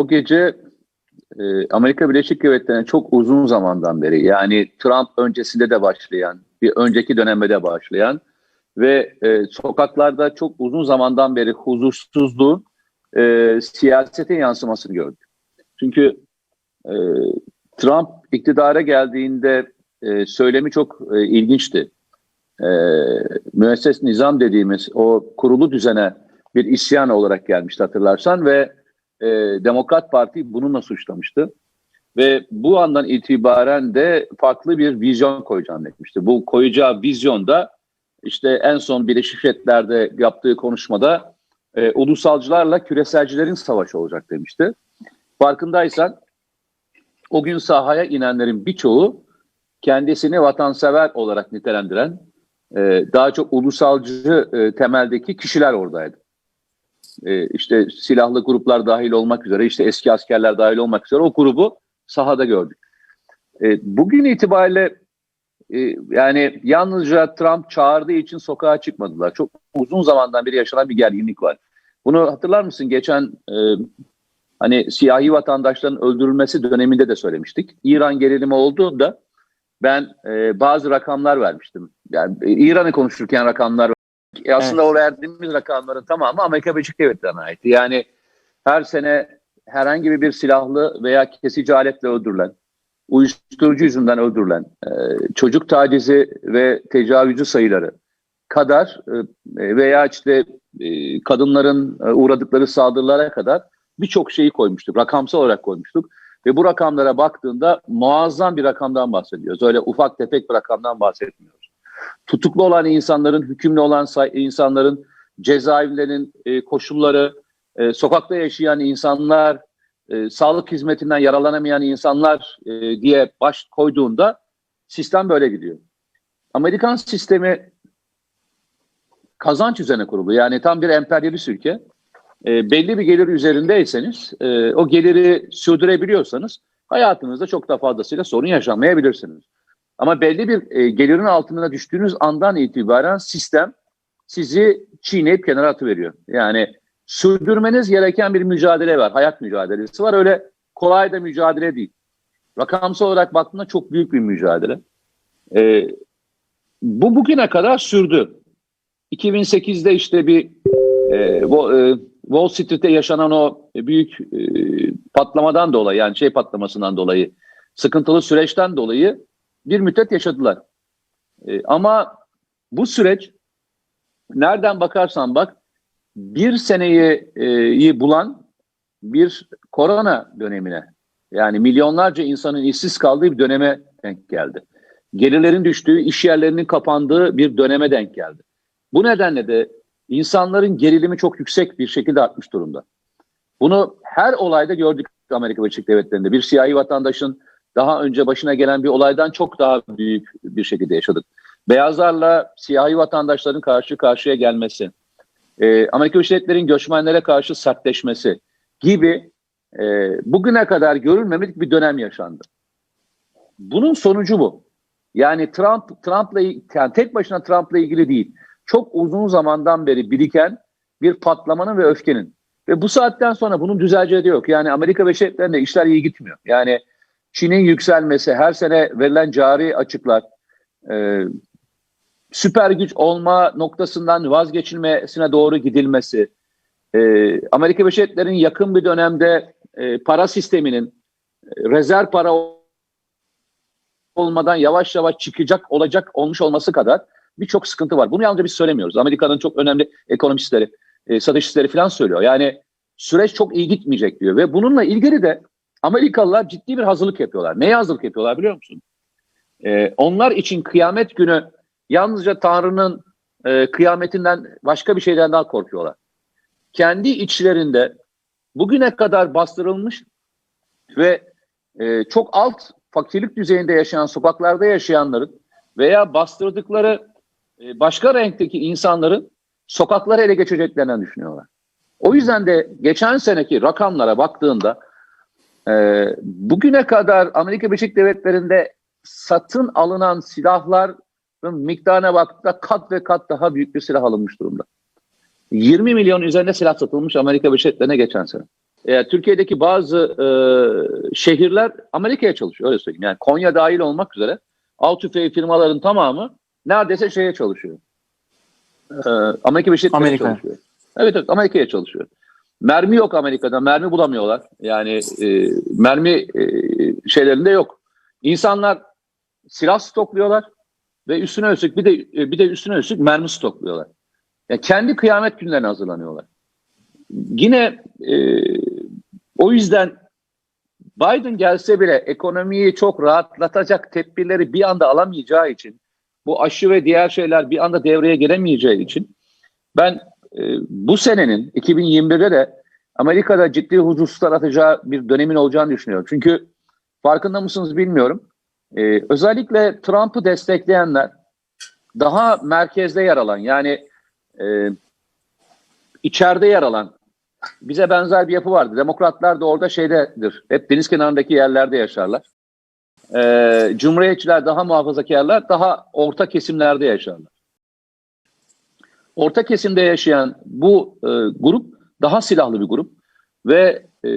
o gece e, Amerika Birleşik Devletleri'ne çok uzun zamandan beri yani Trump öncesinde de başlayan, bir önceki dönemde de başlayan ve e, sokaklarda çok uzun zamandan beri huzursuzluğun e, siyasete yansımasını gördük. Çünkü e, Trump iktidara geldiğinde e, söylemi çok e, ilginçti. E, müesses nizam dediğimiz o kurulu düzene bir isyan olarak gelmişti hatırlarsan ve e, Demokrat Parti bununla suçlamıştı. Ve bu andan itibaren de farklı bir vizyon koyacağını etmişti. Bu koyacağı vizyonda işte en son Birleşik Milletler'de yaptığı konuşmada e, ulusalcılarla küreselcilerin savaşı olacak demişti. Farkındaysan o gün sahaya inenlerin birçoğu kendisini vatansever olarak nitelendiren e, daha çok ulusalcı e, temeldeki kişiler oradaydı. E, işte silahlı gruplar dahil olmak üzere, işte eski askerler dahil olmak üzere o grubu sahada gördük. E, bugün itibariyle e, yani yalnızca Trump çağırdığı için sokağa çıkmadılar. Çok uzun zamandan beri yaşanan bir gerginlik var. Bunu hatırlar mısın? Geçen e, hani siyahi vatandaşların öldürülmesi döneminde de söylemiştik. İran gerilimi olduğunda ben bazı rakamlar vermiştim. Yani İran'ı konuşurken rakamlar e, aslında evet. o verdiğimiz rakamların tamamı Amerika Birleşik Devletleri'ne ait. Yani her sene herhangi bir silahlı veya kesici aletle öldürülen, uyuşturucu yüzünden öldürülen, e, çocuk tacizi ve tecavüzü sayıları kadar e, veya işte e, kadınların e, uğradıkları saldırılara kadar birçok şeyi koymuştuk. Rakamsal olarak koymuştuk. Ve bu rakamlara baktığında muazzam bir rakamdan bahsediyoruz. Öyle ufak tefek bir rakamdan bahsetmiyoruz. Tutuklu olan insanların, hükümlü olan insanların, cezaevlerinin e, koşulları, e, sokakta yaşayan insanlar, e, sağlık hizmetinden yaralanamayan insanlar e, diye baş koyduğunda sistem böyle gidiyor. Amerikan sistemi kazanç üzerine kurulu. Yani tam bir emperyalist ülke e, belli bir gelir üzerindeyseniz e, o geliri sürdürebiliyorsanız hayatınızda çok daha fazlasıyla sorun yaşamayabilirsiniz. Ama belli bir e, gelirin altına düştüğünüz andan itibaren sistem sizi çiğneyip kenara atıveriyor. Yani sürdürmeniz gereken bir mücadele var. Hayat mücadelesi var. Öyle kolay da mücadele değil. Rakamsal olarak baktığında çok büyük bir mücadele. E, bu bugüne kadar sürdü. 2008'de işte bir e, bu, e, Wall Street'te yaşanan o büyük e, patlamadan dolayı yani şey patlamasından dolayı sıkıntılı süreçten dolayı bir müddet yaşadılar. E, ama bu süreç nereden bakarsan bak bir seneyi e, bulan bir korona dönemine yani milyonlarca insanın işsiz kaldığı bir döneme denk geldi. Gelirlerin düştüğü, iş yerlerinin kapandığı bir döneme denk geldi. Bu nedenle de insanların gerilimi çok yüksek bir şekilde artmış durumda. Bunu her olayda gördük Amerika Birleşik Devletleri'nde. Bir siyahi vatandaşın daha önce başına gelen bir olaydan çok daha büyük bir şekilde yaşadık. Beyazlarla siyahi vatandaşların karşı karşıya gelmesi, e, Amerika Birleşik göçmenlere karşı sertleşmesi gibi e, bugüne kadar görülmemek bir dönem yaşandı. Bunun sonucu bu. Yani Trump Trump'la yani tek başına Trump'la ilgili değil çok uzun zamandan beri biriken bir patlamanın ve öfkenin. Ve bu saatten sonra bunun düzeleceği de yok. Yani Amerika ve Devletleri'nde işler iyi gitmiyor. Yani Çin'in yükselmesi, her sene verilen cari açıklar, e, süper güç olma noktasından vazgeçilmesine doğru gidilmesi, e, Amerika Birleşik yakın bir dönemde e, para sisteminin e, rezerv para olmadan yavaş yavaş çıkacak olacak olmuş olması kadar birçok sıkıntı var. Bunu yalnızca biz söylemiyoruz. Amerika'nın çok önemli ekonomistleri, e, stratejistleri falan söylüyor. Yani süreç çok iyi gitmeyecek diyor. Ve bununla ilgili de Amerikalılar ciddi bir hazırlık yapıyorlar. Neye hazırlık yapıyorlar biliyor musun? E, onlar için kıyamet günü yalnızca Tanrı'nın e, kıyametinden başka bir şeyden daha korkuyorlar. Kendi içlerinde bugüne kadar bastırılmış ve e, çok alt fakirlik düzeyinde yaşayan, sokaklarda yaşayanların veya bastırdıkları e, başka renkteki insanların sokakları ele geçireceklerini düşünüyorlar. O yüzden de geçen seneki rakamlara baktığında e, bugüne kadar Amerika Birleşik Devletleri'nde satın alınan silahların miktarına baktığında kat ve kat daha büyük bir silah alınmış durumda. 20 milyon üzerinde silah satılmış Amerika Birleşik Devletleri'ne geçen sene. e, Türkiye'deki bazı e, şehirler Amerika'ya çalışıyor öyle söyleyeyim. Yani Konya dahil olmak üzere av tüfeği firmaların tamamı neredeyse şeye çalışıyor. E, Amerika Birleşik Devletleri'ne çalışıyor. Evet evet Amerika'ya çalışıyor. Mermi yok Amerika'da. Mermi bulamıyorlar. Yani e, mermi e, şeylerinde yok. İnsanlar silah stokluyorlar ve üstüne üstlük bir de bir de üstüne üstlük mermi stokluyorlar. Yani kendi kıyamet günlerine hazırlanıyorlar. Yine e, o yüzden Biden gelse bile ekonomiyi çok rahatlatacak tedbirleri bir anda alamayacağı için bu aşı ve diğer şeyler bir anda devreye giremeyeceği için ben e, bu senenin 2021'de de Amerika'da ciddi hususlar atacağı bir dönemin olacağını düşünüyorum. Çünkü farkında mısınız bilmiyorum. E, özellikle Trump'ı destekleyenler daha merkezde yer alan yani e, içeride yer alan bize benzer bir yapı vardı. Demokratlar da orada şeydedir. Hep deniz kenarındaki yerlerde yaşarlar. E, Cumhuriyetçiler daha muhafazakarlar daha orta kesimlerde yaşarlar. Orta kesimde yaşayan bu e, grup daha silahlı bir grup ve e,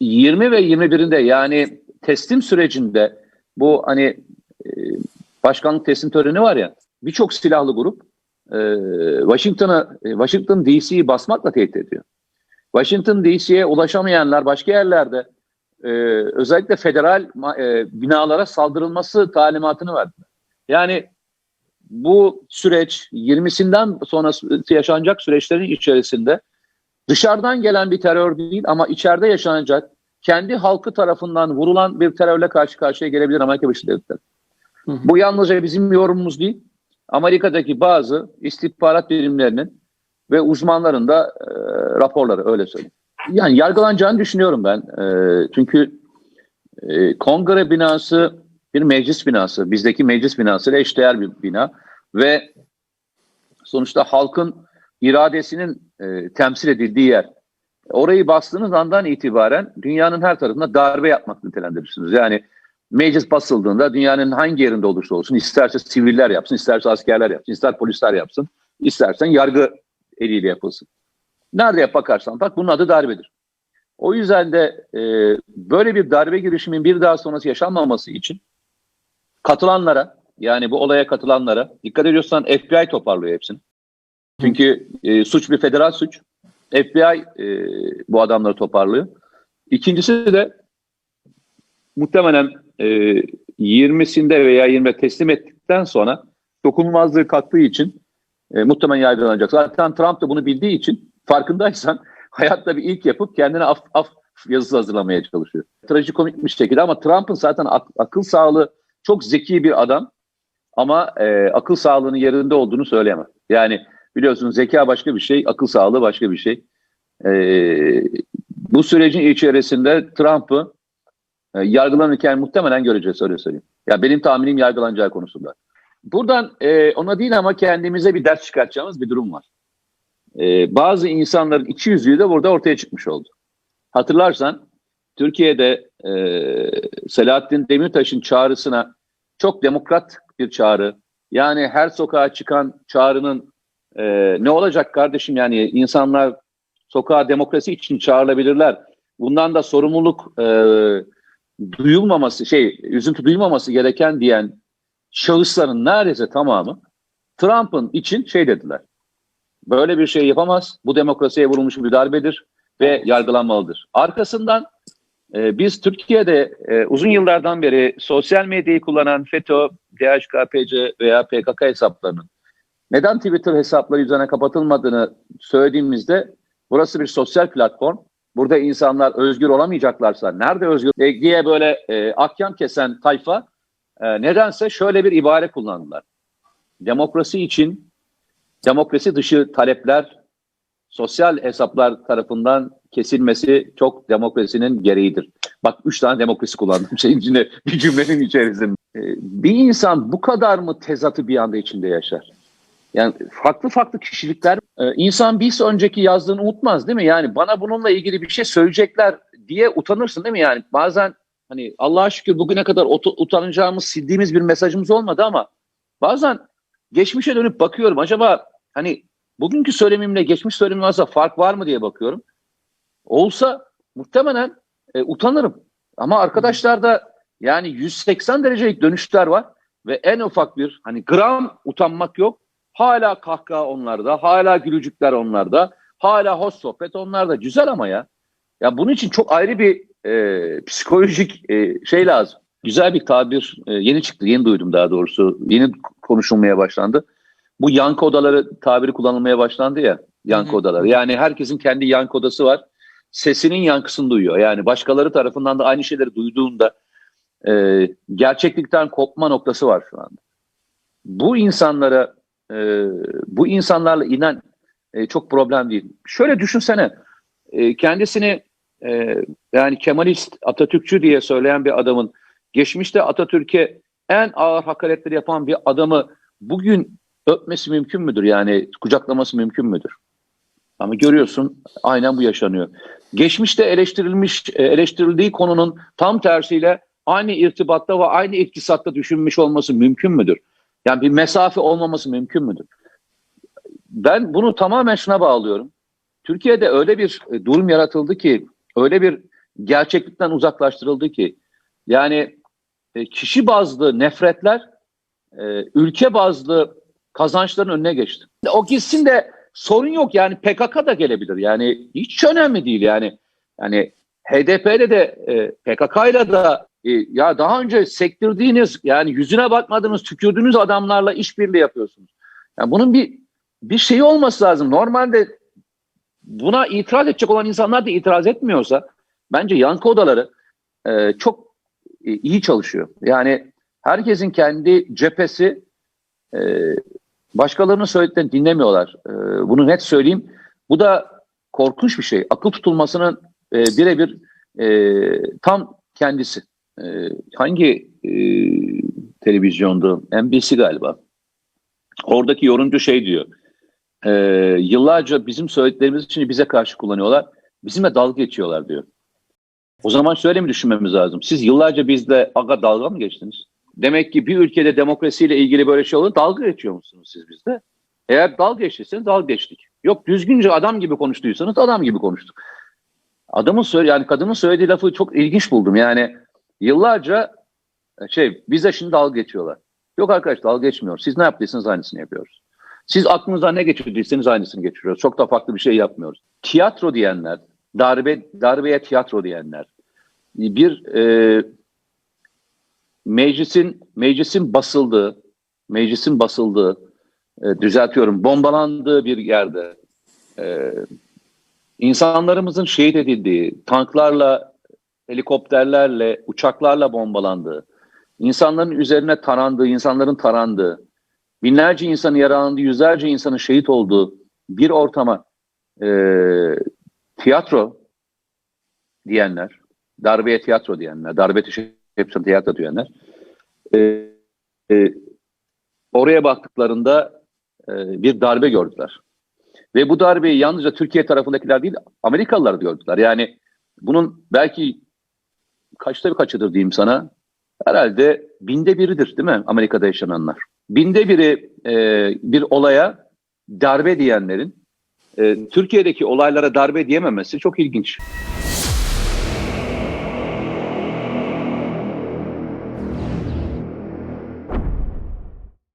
20 ve 21'inde yani teslim sürecinde bu hani e, başkanlık teslim töreni var ya birçok silahlı grup e, Washington'ı e, Washington DC'yi basmakla tehdit ediyor. Washington DC'ye ulaşamayanlar başka yerlerde e, özellikle federal e, binalara saldırılması talimatını verdi. Yani bu süreç 20'sinden sonra yaşanacak süreçlerin içerisinde dışarıdan gelen bir terör değil ama içeride yaşanacak kendi halkı tarafından vurulan bir terörle karşı karşıya gelebilir Amerika Birleşik Devletleri. Hı hı. Bu yalnızca bizim yorumumuz değil. Amerika'daki bazı istihbarat birimlerinin ve uzmanların da e, raporları öyle söyleyeyim. Yani yargılanacağını düşünüyorum ben. E, çünkü e, kongre binası bir meclis binası. Bizdeki meclis binası ile eşdeğer bir bina. Ve sonuçta halkın iradesinin e, temsil edildiği yer. Orayı bastığınız andan itibaren dünyanın her tarafına darbe yapmak nitelendirirsiniz. Yani meclis basıldığında dünyanın hangi yerinde olursa olsun isterse siviller yapsın, isterse askerler yapsın, ister polisler yapsın, istersen yargı eliyle yapılsın. Nerede bakarsan bak bunun adı darbedir. O yüzden de e, böyle bir darbe girişimin bir daha sonrası yaşanmaması için katılanlara yani bu olaya katılanlara dikkat ediyorsan FBI toparlıyor hepsini. Çünkü e, suç bir federal suç. FBI e, bu adamları toparlıyor. İkincisi de muhtemelen e, 20'sinde veya 20'de teslim ettikten sonra dokunulmazlığı kalktığı için e, muhtemelen yargılanacak. Zaten Trump da bunu bildiği için farkındaysan hayatta bir ilk yapıp kendine af, af yazısı hazırlamaya çalışıyor. Trajikomik bir şekilde ama Trump'ın zaten ak- akıl sağlığı çok zeki bir adam ama e, akıl sağlığının yerinde olduğunu söyleyemem. Yani biliyorsun zeka başka bir şey, akıl sağlığı başka bir şey. E, bu sürecin içerisinde Trump'ı e, yargılanırken muhtemelen göreceğiz öyle söyleyeyim. Ya benim tahminim yargılanacağı konusunda. Buradan e, ona değil ama kendimize bir ders çıkartacağımız bir durum var. E, bazı insanların iki yüzlüğü de burada ortaya çıkmış oldu. Hatırlarsan Türkiye'de e, Selahattin Demirtaş'ın çağrısına çok demokrat bir çağrı. Yani her sokağa çıkan çağrının e, ne olacak kardeşim yani insanlar sokağa demokrasi için çağrılabilirler. Bundan da sorumluluk e, duyulmaması şey üzüntü duyulmaması gereken diyen şahısların neredeyse tamamı Trump'ın için şey dediler. Böyle bir şey yapamaz. Bu demokrasiye vurulmuş bir darbedir ve yargılanmalıdır. Arkasından e, biz Türkiye'de e, uzun yıllardan beri sosyal medyayı kullanan FETÖ, DHKPC veya PKK hesaplarının neden Twitter hesapları üzerine kapatılmadığını söylediğimizde burası bir sosyal platform. Burada insanlar özgür olamayacaklarsa nerede özgür e, diye böyle e, ahkam kesen tayfa e, nedense şöyle bir ibare kullandılar. Demokrasi için demokrasi dışı talepler sosyal hesaplar tarafından kesilmesi çok demokrasinin gereğidir. Bak üç tane demokrasi kullandım şeyin içinde bir cümlenin içerisinde. Ee, bir insan bu kadar mı tezatı bir anda içinde yaşar? Yani farklı farklı kişilikler e, insan bir önceki yazdığını unutmaz değil mi? Yani bana bununla ilgili bir şey söyleyecekler diye utanırsın değil mi? Yani bazen hani Allah'a şükür bugüne kadar ut- utanacağımız sildiğimiz bir mesajımız olmadı ama bazen geçmişe dönüp bakıyorum acaba hani bugünkü söylemimle geçmiş söylemim arasında fark var mı diye bakıyorum. Olsa muhtemelen e, utanırım. Ama arkadaşlarda yani 180 derecelik dönüşler var ve en ufak bir hani gram utanmak yok. Hala kahkaha onlarda, hala gülücükler onlarda, hala hoş sohbet onlarda. Güzel ama ya. Ya bunun için çok ayrı bir e, psikolojik e, şey lazım. Güzel bir tabir e, yeni çıktı, yeni duydum daha doğrusu. Yeni konuşulmaya başlandı. Bu yankı odaları tabiri kullanılmaya başlandı ya. Yankı Hı hı. odaları. Yani herkesin kendi yankı odası var. Sesinin yankısını duyuyor. Yani başkaları tarafından da aynı şeyleri duyduğunda e, gerçeklikten kopma noktası var şu anda. Bu insanlara e, bu insanlarla inen e, çok problem değil. Şöyle düşünsene e, kendisini e, yani Kemalist Atatürkçü diye söyleyen bir adamın geçmişte Atatürk'e en ağır hakaretleri yapan bir adamı bugün öpmesi mümkün müdür? Yani kucaklaması mümkün müdür? Ama görüyorsun aynen bu yaşanıyor. Geçmişte eleştirilmiş, e, eleştirildiği konunun tam tersiyle aynı irtibatta ve aynı iktisatta düşünmüş olması mümkün müdür? Yani bir mesafe olmaması mümkün müdür? Ben bunu tamamen şuna bağlıyorum. Türkiye'de öyle bir e, durum yaratıldı ki, öyle bir gerçeklikten uzaklaştırıldı ki, yani e, kişi bazlı nefretler ülke bazlı kazançların önüne geçti. O gitsin de sorun yok yani PKK da gelebilir yani hiç önemli değil yani. Yani HDP'de de e, PKK'yla da e, ya daha önce sektirdiğiniz yani yüzüne bakmadığınız tükürdüğünüz adamlarla işbirliği yapıyorsunuz. Yani bunun bir bir şeyi olması lazım. Normalde buna itiraz edecek olan insanlar da itiraz etmiyorsa bence yankı odaları e, çok e, iyi çalışıyor. Yani herkesin kendi cephesi e, başkalarının söylediklerini dinlemiyorlar. E, bunu net söyleyeyim. Bu da korkunç bir şey. Akıl tutulmasının e, birebir e, tam kendisi. E, hangi e, televizyondu? NBC galiba. Oradaki yorumcu şey diyor. E, yıllarca bizim söylediklerimiz için bize karşı kullanıyorlar. Bizimle dalga geçiyorlar diyor. O zaman şöyle mi düşünmemiz lazım? Siz yıllarca bizle aga dalga mı geçtiniz? Demek ki bir ülkede demokrasiyle ilgili böyle şey olur. Dalga geçiyor musunuz siz bizde? Eğer dalga geçtiyseniz dalga geçtik. Yok düzgünce adam gibi konuştuysanız adam gibi konuştuk. Adamın söyle yani kadının söylediği lafı çok ilginç buldum. Yani yıllarca şey bize şimdi dalga geçiyorlar. Yok arkadaş dalga geçmiyor. Siz ne yaptıysanız aynısını yapıyoruz. Siz aklınıza ne geçirdiyseniz aynısını geçiriyoruz. Çok da farklı bir şey yapmıyoruz. Tiyatro diyenler, darbe darbeye tiyatro diyenler, bir e, meclisin meclisin basıldığı, meclisin basıldığı, e, düzeltiyorum, bombalandığı bir yerde e, insanlarımızın şehit edildiği, tanklarla, helikopterlerle, uçaklarla bombalandığı, insanların üzerine tarandığı, insanların tarandığı, binlerce insanın yaralandığı, yüzlerce insanın şehit olduğu bir ortama e, tiyatro diyenler, darbeye tiyatro diyenler, darbe teşebbüsü tiyatro diyenler, e, e, oraya baktıklarında e, bir darbe gördüler. Ve bu darbeyi yalnızca Türkiye tarafındakiler değil, Amerikalılar gördüler. Yani bunun belki kaçta bir kaçıdır diyeyim sana, herhalde binde biridir değil mi Amerika'da yaşananlar? Binde biri e, bir olaya darbe diyenlerin e, Türkiye'deki olaylara darbe diyememesi çok ilginç.